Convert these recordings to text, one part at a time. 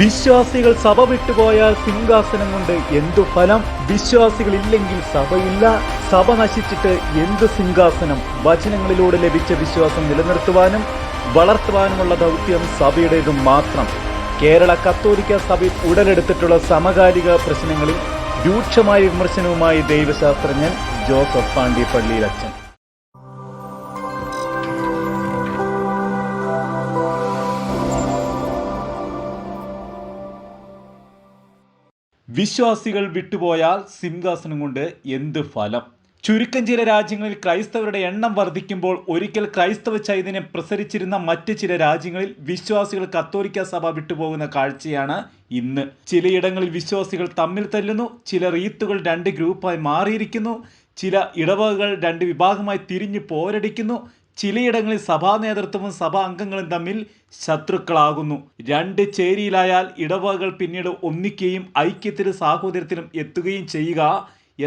വിശ്വാസികൾ സഭ വിട്ടുപോയാൽ സിംഹാസനം കൊണ്ട് എന്തു ഫലം? വിശ്വാസികൾ ഇല്ലെങ്കിൽ സഭയില്ല. സഭ നശിച്ചിട്ട് എന്ത് സിംഹാസനം? വചനങ്ങളിലൂടെ ലഭിച്ച വിശ്വാസം നിലനിർത്തുവാനും വളർത്തുവാനുമുള്ള ദൗത്യം സഭയുടേത് മാത്രം. കേരള കത്തോലിക്ക സഭയിൽ ഉടലെടുത്തിട്ടുള്ള സമകാലിക പ്രശ്നങ്ങളിൽ രൂക്ഷമായ വിമർശനവുമായി ദൈവശാസ്ത്രജ്ഞൻ ജോസഫ് പാണ്ഡ്യപ്പള്ളിയിൽ വിശ്വാസികൾ വിട്ടുപോയാൽ സിംഹാസനം കൊണ്ട് എന്ത് ഫലം? ചുരുക്കം ചില രാജ്യങ്ങളിൽ ക്രൈസ്തവരുടെ എണ്ണം വർദ്ധിക്കുമ്പോൾ ഒരിക്കൽ ക്രൈസ്തവ ചൈതന്യം പ്രസരിച്ചിരുന്ന മറ്റ് ചില രാജ്യങ്ങളിൽ വിശ്വാസികൾ കത്തോലിക്ക സഭ വിട്ടുപോകുന്ന കാഴ്ചയാണ് ഇന്ന്. ചിലയിടങ്ങളിൽ വിശ്വാസികൾ തമ്മിൽ തല്ലുന്നു ചില റീത്തുകൾ രണ്ട് ഗ്രൂപ്പായി മാറിയിരിക്കുന്നു ചില ഇടവകകൾ രണ്ട് വിഭാഗമായി തിരിഞ്ഞു പോരടിക്കുന്നു ചിലയിടങ്ങളിൽ സഭാ നേതൃത്വവും സഭാ അംഗങ്ങളും തമ്മിൽ ശത്രുക്കളാകുന്നു. രണ്ട് ചേരിയിലായാൽ ഇടവകകൾ പിന്നീട് ഒന്നിക്കുകയും ഐക്യത്തിലും സാഹോദര്യത്തിലും എത്തുകയും ചെയ്യുക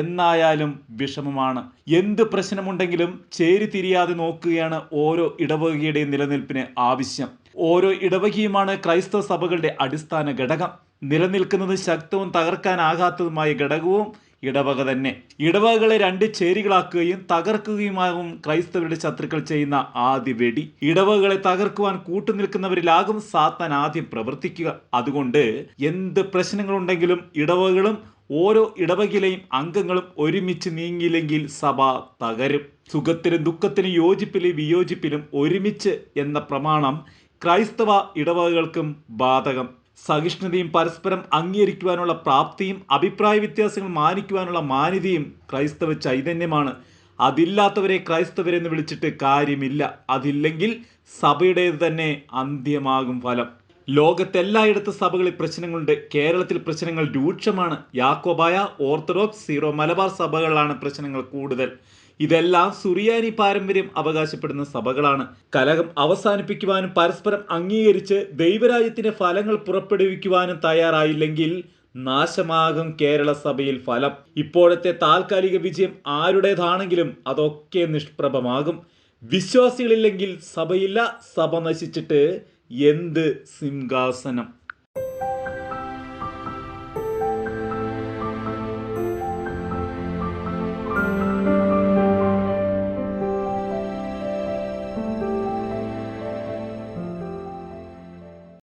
എന്നായാലും വിഷമമാണ്. എന്ത് പ്രശ്നമുണ്ടെങ്കിലും ചേരി തിരിയാതെ നോക്കുകയാണ് ഓരോ ഇടവകയുടെയും നിലനിൽപ്പിന് ആവശ്യം. ഓരോ ഇടവകയുമാണ് ക്രൈസ്തവ സഭകളുടെ അടിസ്ഥാന ഘടകം. നിലനിൽക്കുന്നത് ശക്തവും തകർക്കാനാകാത്തതുമായ ഘടകവും ഇടവക തന്നെ. ഇടവകകളെ രണ്ട് ചേരികളാക്കുകയും തകർക്കുകയുമാകും ക്രൈസ്തവരുടെ ശത്രുക്കൾ ചെയ്യുന്ന ആദ്യ വെടി. ഇടവകകളെ തകർക്കുവാൻ കൂട്ടുനിൽക്കുന്നവരിലാകും സാത്താൻ ആദ്യം പ്രവർത്തിക്കുക. അതുകൊണ്ട് എന്ത് പ്രശ്നങ്ങളുണ്ടെങ്കിലും ഇടവകളും ഓരോ ഇടവകയിലെയും അംഗങ്ങളും ഒരുമിച്ച് നീങ്ങിയില്ലെങ്കിൽ സഭ തകരും. സുഖത്തിനും ദുഃഖത്തിനും യോജിപ്പിലും വിയോജിപ്പിലും ഒരുമിച്ച് എന്ന പ്രമാണം ക്രൈസ്തവ ഇടവകകൾക്കും ബാധകം. സഹിഷ്ണുതയും പരസ്പരം അംഗീകരിക്കുവാനുള്ള പ്രാപ്തിയും അഭിപ്രായ വ്യത്യാസങ്ങൾ മാനിക്കുവാനുള്ള മാന്യതയും ക്രൈസ്തവ ചൈതന്യമാണ്. അതില്ലാത്തവരെ ക്രൈസ്തവരെന്ന് വിളിച്ചിട്ട് കാര്യമില്ല. അതില്ലെങ്കിൽ സഭയുടേത് തന്നെ അന്ത്യമാകും ഫലം. ലോകത്തെല്ലായിടത്തും സഭകളിൽ പ്രശ്നങ്ങളുണ്ട്. കേരളത്തിൽ പ്രശ്നങ്ങൾ രൂക്ഷമാണ്. യാക്കോബായ ഓർത്തഡോക്സ് സീറോ മലബാർ സഭകളിലാണ് പ്രശ്നങ്ങൾ കൂടുതൽ. ഇതെല്ലാം സുറിയാനി പാരമ്പര്യം അവകാശപ്പെടുന്ന സഭകളാണ്. കലഹം അവസാനിപ്പിക്കുവാനും പരസ്പരം അംഗീകരിച്ച് ദൈവരാജ്യത്തിന്റെ ഫലങ്ങൾ പുറപ്പെടുവിക്കുവാനും തയ്യാറായില്ലെങ്കിൽ നാശമാകും കേരള സഭയിൽ ഫലം. ഇപ്പോഴത്തെ താൽക്കാലിക വിജയം ആരുടേതാണെങ്കിലും അതൊക്കെ നിഷ്പ്രഭമാകും. വിശ്വാസികളില്ലെങ്കിൽ സഭയില്ല. സഭ നശിച്ചിട്ട് എന്ത് സിംഹാസനം?